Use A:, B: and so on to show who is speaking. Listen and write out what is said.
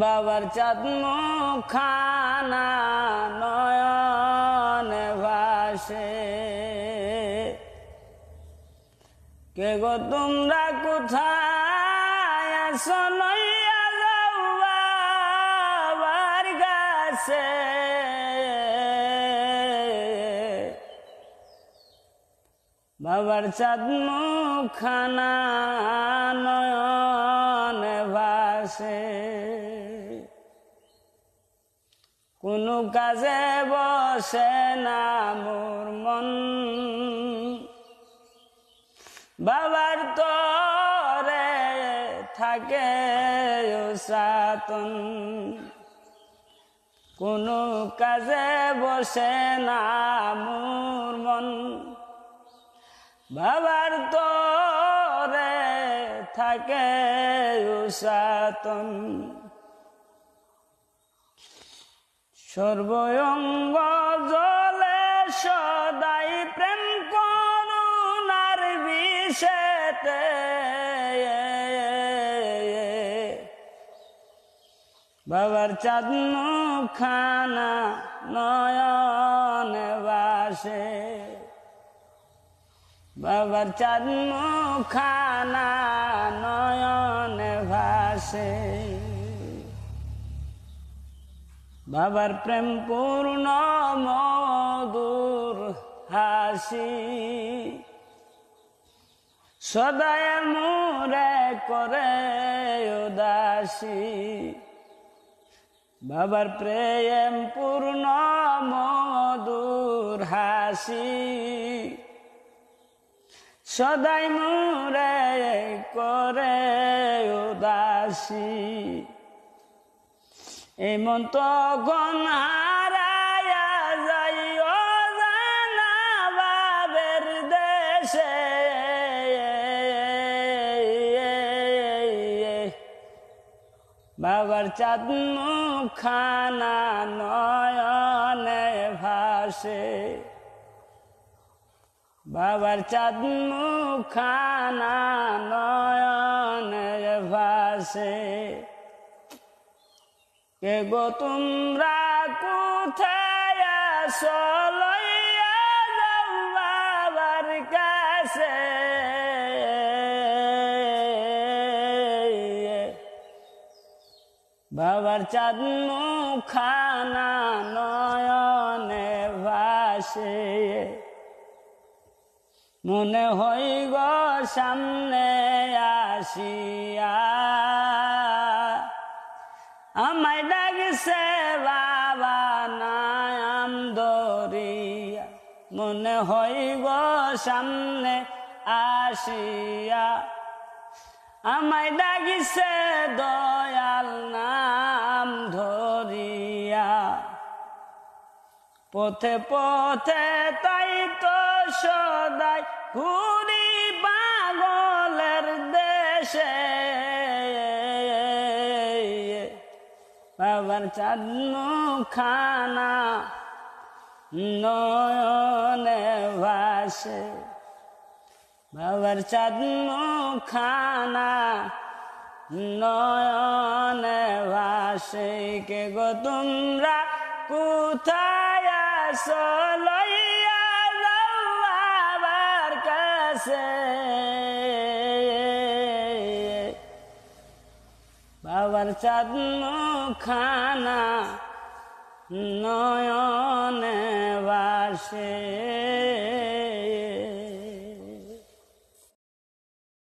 A: বাবার চাঁদ খানা নয়ন ভাসে। কে গো তোমরা কোথায় নইয়া যাও বাবার কাছে। বাবার চাঁদ খানা নয়ন ভাসে। কোনো কাজে বসে না মোর মন। বাবার তরে থাকে সাতন কোনো কাজে বসে না মোর মন। বাবার তরে থাকে সাতন সর্বঙ্গ জলে সদাই প্রেম করুণার বিষেতে। বাবার চাঁদ খানা নয়ন বাসে বাবার চাঁদ খানা নয়ন ভাসে। বাবার প্রেম পূর্ণ, মধুর হাসি। সদায় মুরে করে উদাসী। বাবার প্রেম পূর্ণ, মধুর হাসি। সদাই মুরে করে উদাসী। এমন বাবার চাঁদ খানা নয়নে ভাসে। বাবার চাঁদ খানা নয়নে ভাসে। কে গো তোমরা কোথায় আসো লইয়া যাও বাবার কাছে। বাবার চাঁদ খানা নয়নে ভাসে। মনে হই গো সামনে আসিয়া। আমায় ডাকছে বাবা নাম দরিয়া। মনে হই গো সামনে আসিয়া। আমায় ডাকিছে দয়াল নাম ধরিয়া। পথে পথে তাই তো সদাই ঘুরি পাগলের দেশে। বাবার চাঁদ খানা নয়নে ভাসে। বাবার চাঁদ খানা নয়নে ভাসে। কে গো তোমরা কোথায় আসো লইয়া বাবার কাছে। বাবার চাঁদ খানা নয়নে বাসে।